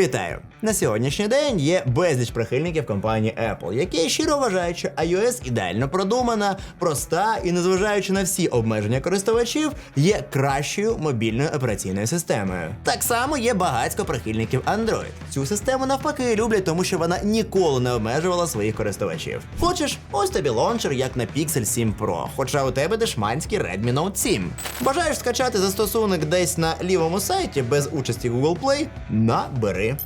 Вітаю! На сьогоднішній день є безліч прихильників компанії Apple, які щиро вважають, що iOS ідеально продумана, проста і, незважаючи на всі обмеження користувачів, є кращою мобільною операційною системою. Так само є багатько прихильників Android. Цю систему навпаки люблять, тому що вона ніколи не обмежувала своїх користувачів. Хочеш, ось тобі лончер, як на Pixel 7 Pro, хоча у тебе дешманський Redmi Note 7. Бажаєш скачати застосунок десь на лівому сайті без участі Google Play? Набери.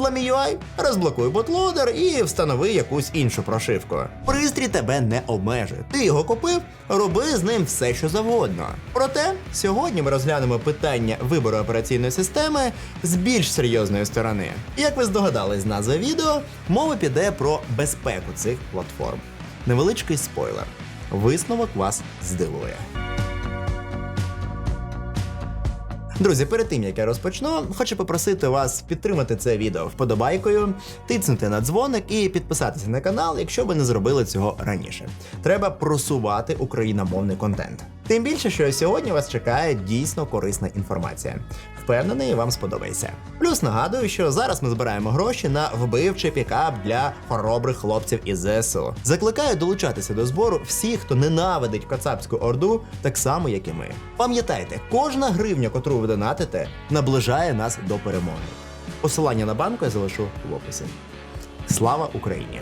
Набридла MIUI? Розблокуй ботлодер і встанови якусь іншу прошивку. Пристрій тебе не обмежує. Ти його купив, роби з ним все, що завгодно. Проте сьогодні ми розглянемо питання вибору операційної системи з більш серйозної сторони. Як ви здогадались з назви відео, мова піде про безпеку цих платформ. Невеличкий спойлер. Висновок вас здивує. Друзі, перед тим як я розпочну, хочу попросити вас підтримати це відео вподобайкою, тицнути на дзвоник і підписатися на канал, якщо ви не зробили цього раніше. Треба просувати україномовний контент. Тим більше, що сьогодні вас чекає дійсно корисна інформація. Впевнений, вам сподобається. Плюс нагадую, що зараз ми збираємо гроші на вбивчий пікап для хоробрих хлопців із ЗСУ. Закликаю долучатися до збору всіх, хто ненавидить Кацапську орду, так само як і ми. Пам'ятайте, кожна гривня, котру ви донатите, наближає нас до перемоги. Посилання на банку я залишу в описі. Слава Україні!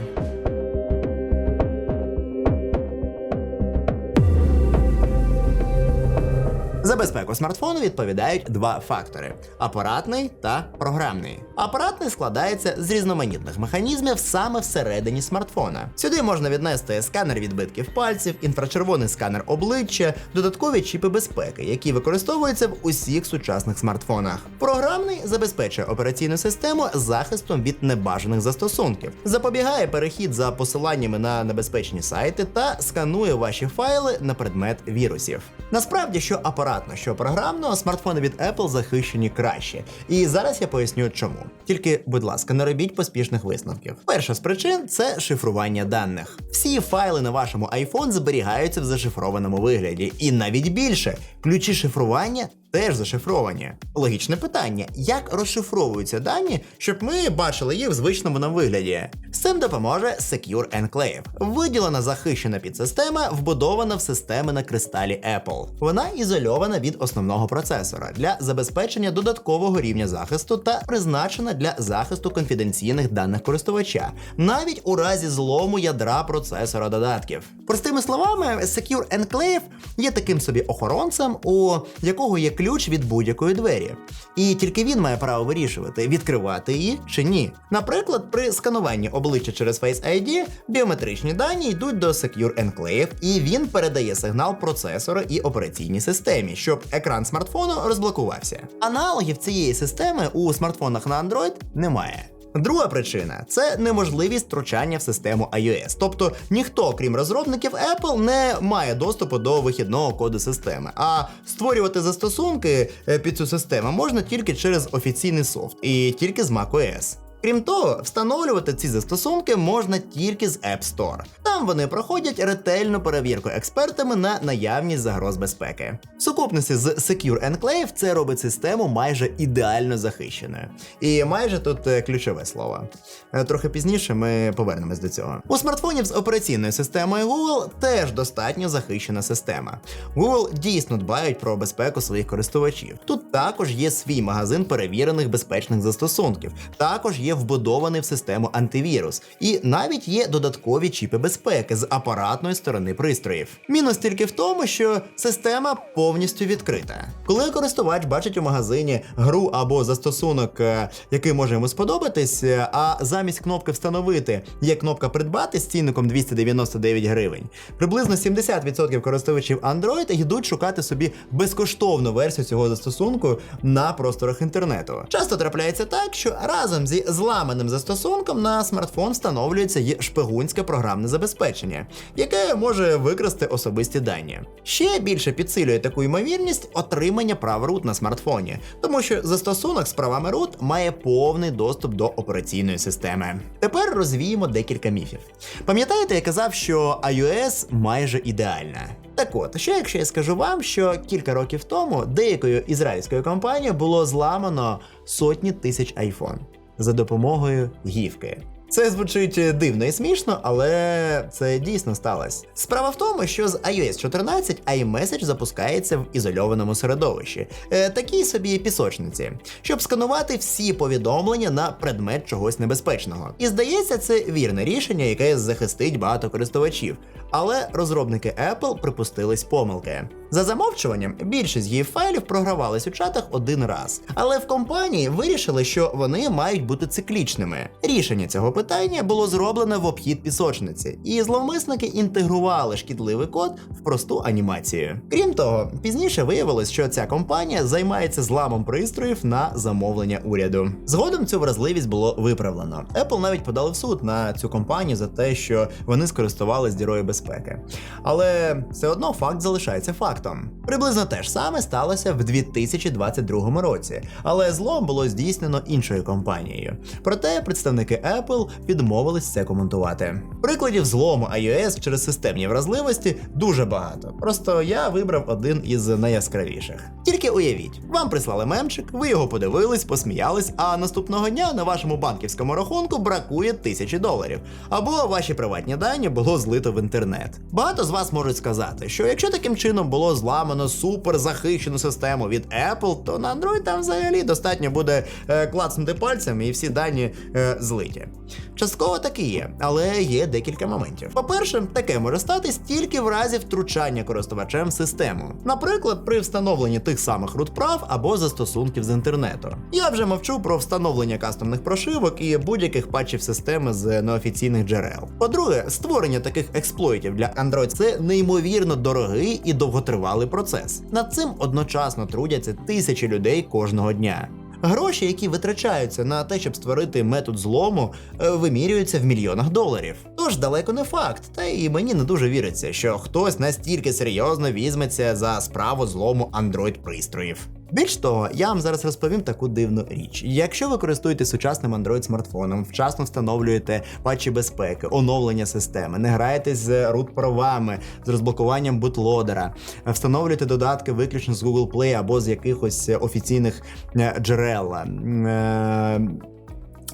За безпеку смартфону відповідають два фактори: апаратний та програмний. Апаратний складається з різноманітних механізмів саме всередині смартфона. Сюди можна віднести сканер відбитків пальців, інфрачервоний сканер обличчя, додаткові чіпи безпеки, які використовуються в усіх сучасних смартфонах. Програмний забезпечує операційну систему захистом від небажаних застосунків, запобігає перехід за посиланнями на небезпечні сайти та сканує ваші файли на предмет вірусів. Насправді, що апаратно, що програмно, смартфони від Apple захищені краще. І зараз я поясню чому. Тільки, будь ласка, не робіть поспішних висновків. Перша з причин це шифрування даних. Всі файли на вашому iPhone зберігаються в зашифрованому вигляді, і навіть більше ключі шифрування. Теж зашифровані. Логічне питання: як розшифровуються дані, щоб ми бачили їх в звичному нам вигляді? З цим допоможе Secure Enclave. Виділена захищена підсистема, вбудована в системи на кристалі Apple. Вона ізольована від основного процесора для забезпечення додаткового рівня захисту та призначена для захисту конфіденційних даних користувача, навіть у разі злому ядра процесора додатків. Простими словами, Secure Enclave є таким собі охоронцем, у якого є ключ від будь-якої двері. І тільки він має право вирішувати, відкривати її чи ні. Наприклад, при скануванні обличчя через Face ID біометричні дані йдуть до Secure Enclave, і він передає сигнал процесора і операційній системі, щоб екран смартфону розблокувався. Аналогів цієї системи у смартфонах на Android немає. Друга причина це неможливість втручання в систему iOS. Тобто ніхто, крім розробників Apple, не має доступу до вихідного коду системи. А створювати застосунки е, під цю систему можна тільки через офіційний софт і тільки з macOS. Крім того, встановлювати ці застосунки можна тільки з App Store. Там вони проходять ретельну перевірку експертами на наявність загроз безпеки. В сукупності з Secure Enclave це робить систему майже ідеально захищеною. І майже тут е, ключове слово. Е, Трохи пізніше ми повернемось до цього. У смартфонів з операційною системою Google теж достатньо захищена система. Google дійсно дбають про безпеку своїх користувачів. Тут також є свій магазин перевірених безпечних застосунків. Також є вбудований в систему антивірус, і навіть є додаткові чіпи безпеки з апаратної сторони пристроїв. Мінус тільки в тому, що система повністю відкрита. Коли користувач бачить у магазині гру або застосунок, е, який може йому сподобатись, е, а замість кнопки встановити є кнопка придбати з цінником 299 гривень. Приблизно 70% користувачів Android йдуть шукати собі безкоштовну версію цього застосунку на просторах інтернету. Часто трапляється так, що разом зі зламаним застосунком на смартфон встановлюється і шпигунське програмне забезпечення, яке може викрасти особисті дані. Ще більше підсилює таку ймовірність отримання прав root на смартфоні, тому що застосунок з правами root має повний доступ до операційної системи. Тепер розвіємо декілька міфів. Пам'ятаєте, я казав, що iOS майже ідеальна. Так от, що якщо я скажу вам, що кілька років тому деякою ізраїльською компанією було зламано сотні тисяч iPhone? За допомогою гівки. Це звучить дивно і смішно, але це дійсно сталося. Справа в тому, що з iOS 14 iMessage запускається в ізольованому середовищі, е, такій собі пісочниці, щоб сканувати всі повідомлення на предмет чогось небезпечного. І здається, це вірне рішення, яке захистить багато користувачів. Але розробники Apple припустились помилки. За замовчуванням, більшість її файлів програвались у чатах один раз. Але в компанії вирішили, що вони мають бути циклічними. Рішення цього питання було зроблене в обхід пісочниці, і зловмисники інтегрували шкідливий код в просту анімацію. Крім того, пізніше виявилось, що ця компанія займається зламом пристроїв на замовлення уряду. Згодом цю вразливість було виправлено. Apple навіть подали в суд на цю компанію за те, що вони скористувались дірою безпеки. Але все одно факт залишається фактом. Приблизно те ж саме сталося в 2022 році, але злом було здійснено іншою компанією. Проте представники Apple відмовились це коментувати. Прикладів злому iOS через системні вразливості дуже багато. Просто я вибрав один із найяскравіших. Тільки уявіть, вам прислали мемчик, ви його подивились, посміялись, а наступного дня на вашому банківському рахунку бракує тисячі доларів. Або ваші приватні дані було злито в інтернет. Багато з вас можуть сказати, що якщо таким чином було зламано супер захищену систему від Apple, то на Android там взагалі достатньо буде е, клацнути пальцем і всі дані е, злиті. Частково так і є, але є декілька моментів. По-перше, таке може статись тільки в разі втручання користувачем в систему, наприклад, при встановленні тих самих рут-прав або застосунків з інтернету. Я вже мовчу про встановлення кастомних прошивок і будь-яких патчів системи з неофіційних джерел. По-друге, створення таких експлойтів для Android це неймовірно дорогий і довготривалий процес. Над цим одночасно трудяться тисячі людей кожного дня. Гроші, які витрачаються на те, щоб створити метод злому, е, вимірюються в мільйонах доларів. Тож далеко не факт, та і мені не дуже віриться, що хтось настільки серйозно візьметься за справу злому Android пристроїв. Більш того, я вам зараз розповім таку дивну річ. Якщо ви користуєтесь сучасним Android смартфоном, вчасно встановлюєте патчі безпеки, оновлення системи, не граєтесь з рут-правами, з розблокуванням бутлодера, встановлюєте додатки виключно з Google Play або з якихось офіційних е, джерел.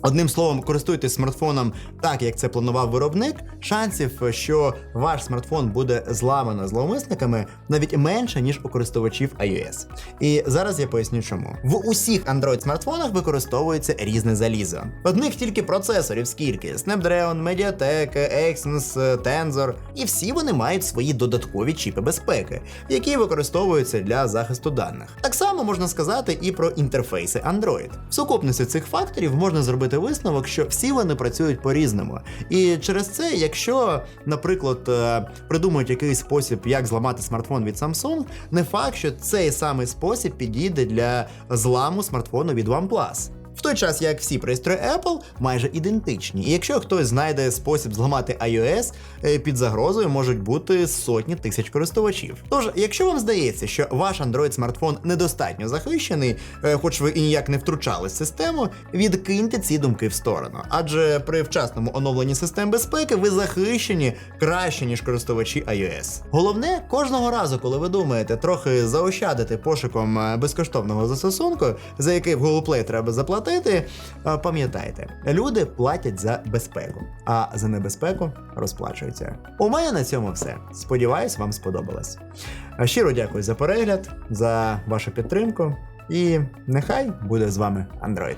Одним словом, користуйтесь смартфоном так, як це планував виробник. Шансів, що ваш смартфон буде зламано зловмисниками, навіть менше, ніж у користувачів iOS. І зараз я поясню, чому. В усіх Android смартфонах використовується різне залізо. Одних тільки процесорів скільки: Snapdragon, Mediatek, Exynos, Tensor, і всі вони мають свої додаткові чіпи безпеки, які використовуються для захисту даних. Так само можна сказати і про інтерфейси Android. В сукупності цих факторів можна зробити висновок, що всі вони працюють по-різному. І через це, якщо, наприклад, е, придумають якийсь спосіб, як зламати смартфон від Samsung, не факт, що цей самий спосіб підійде для зламу смартфону від OnePlus. Той час, як всі пристрої Apple майже ідентичні, і якщо хтось знайде спосіб зламати iOS, е, під загрозою можуть бути сотні тисяч користувачів. Тож, якщо вам здається, що ваш Android смартфон недостатньо захищений, е, хоч ви і ніяк не втручались в систему, відкиньте ці думки в сторону. Адже при вчасному оновленні систем безпеки ви захищені краще, ніж користувачі iOS. Головне, кожного разу, коли ви думаєте трохи заощадити пошуком е, безкоштовного застосунку, за який в Google Play треба заплатити, е, пам'ятайте, люди платять за безпеку, а за небезпеку розплачуються. У мене на цьому все. Сподіваюсь, вам сподобалось. Е, Щиро дякую за перегляд, за вашу підтримку. І нехай буде з вами Android.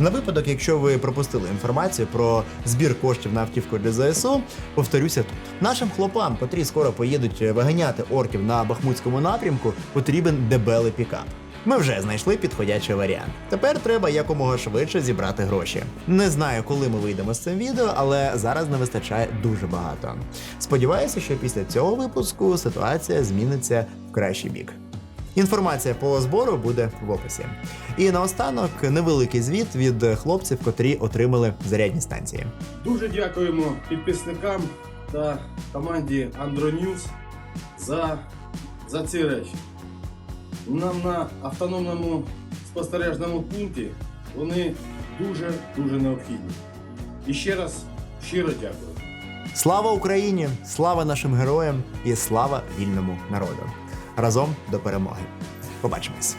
На випадок, якщо ви пропустили інформацію про збір коштів на автівку для ЗСУ, повторюся тут. Нашим хлопам, котрі скоро поїдуть виганяти орків на бахмутському напрямку, потрібен дебелий пікап. Ми вже знайшли підходячий варіант. Тепер треба якомога швидше зібрати гроші. Не знаю, коли ми вийдемо з цим відео, але зараз не вистачає дуже багато. Сподіваюся, що після цього випуску ситуація зміниться в кращий бік. Інформація по збору буде в описі. І наостанок невеликий звіт від хлопців, котрі отримали зарядні станції. Дуже дякуємо підписникам та команді Andronews за, за ці речі. Нам на автономному спостережному пункті вони дуже-дуже необхідні. І ще раз щиро дякую. Слава Україні! Слава нашим героям і слава вільному народу! Разом до перемоги! Побачимось!